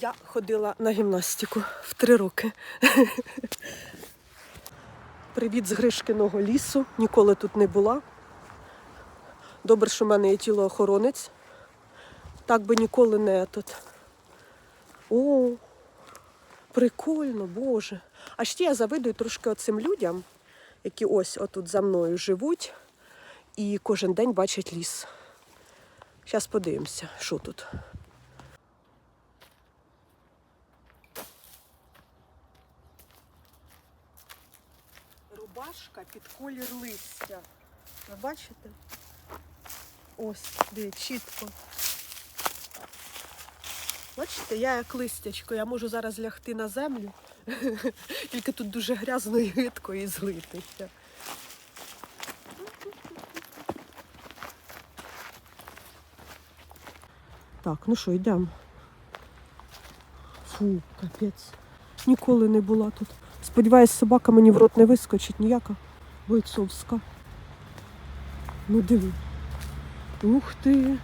Я ходила на гімнастику в три роки. Привіт з Гришкиного лісу. Ніколи тут не була. Добре, що в мене є тілоохоронець. Так би ніколи не тут. О, прикольно, Боже. А ще я завидую трошки оцим людям, які ось отут за мною живуть і кожен день бачать ліс. Зараз подивимося, що тут. Рубашка під колір листя. Ви бачите? Ось, де чітко. Бачите, я як листячко, я можу зараз лягти на землю, тільки тут дуже грязно і гидко і злитися. Так, ну що, йдемо. Фу, капець. Ніколи не була тут. Сподіваюсь, собака мені в рот не вискочить ніяка бойцовська. Ну диви. Ух ти.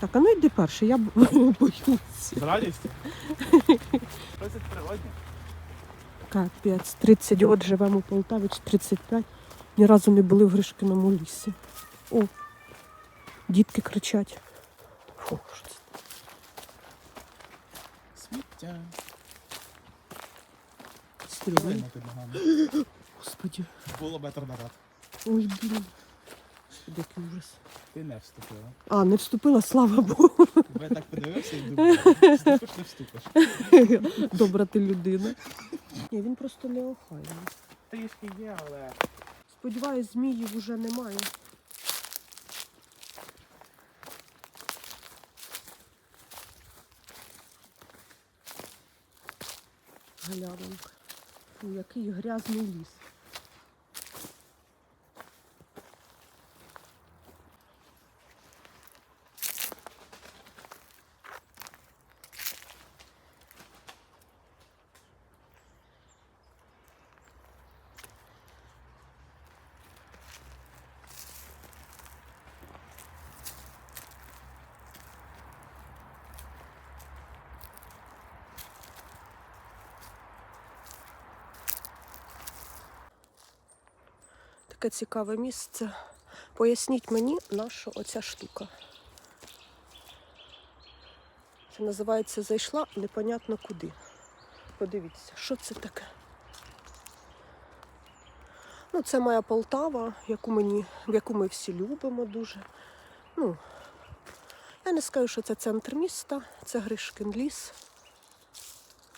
Так, а ну йди перший, я боюся. З радістю. Природні. Капець, 30 років живемо у Полтаві, чи 35. Ні разу не були в Гришкиному лісі. О, дітки кричать. Фу, що це? Сміття. Ногами. Господи. Було метр назад. Ой, блін. Який ужас. Ти не вступила. А, не вступила, слава Богу. Я так подивився і думав, вступиш, не вступиш. Добра ти людина. Ні, він просто не охайний. Трішки є, але Сподіваюсь, зміїв уже немає. Галявинка. Який грязний ліс. Таке цікаве місце. Поясніть мені, наша оця штука. Це називається зайшла непонятно куди. Подивіться, що це таке. Ну, це моя Полтава, яку мені, яку ми всі любимо дуже. Ну, я не скажу, що це центр міста, це Гришкин ліс.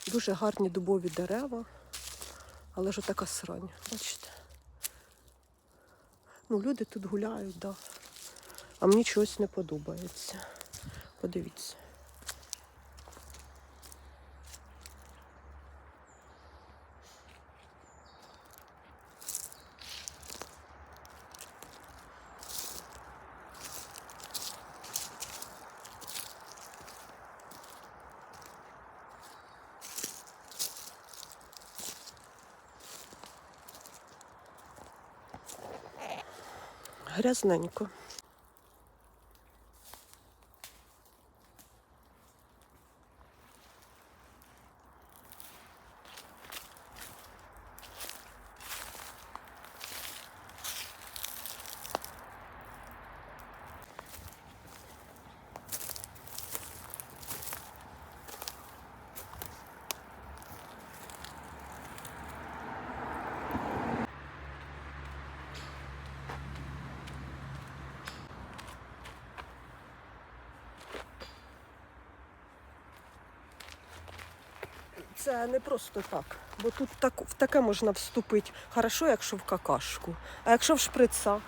Дуже гарні дубові дерева, але ж така срань, бачите? Ну, люди тут гуляють, да. А мені чогось не подобається. Подивіться. Грязненько. Це не просто так, бо тут так, в таке можна вступити. Хорошо, якщо в какашку, а якщо в шприца.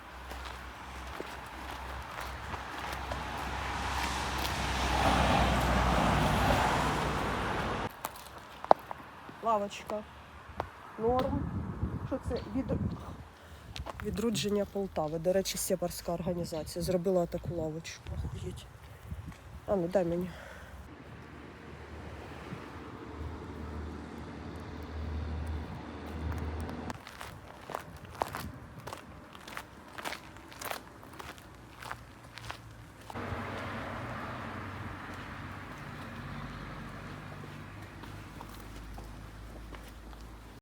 Лавочка. Норм. Що це? Від... Відродження Полтави. До речі, сепарська організація зробила таку лавочку. А ну дай мені.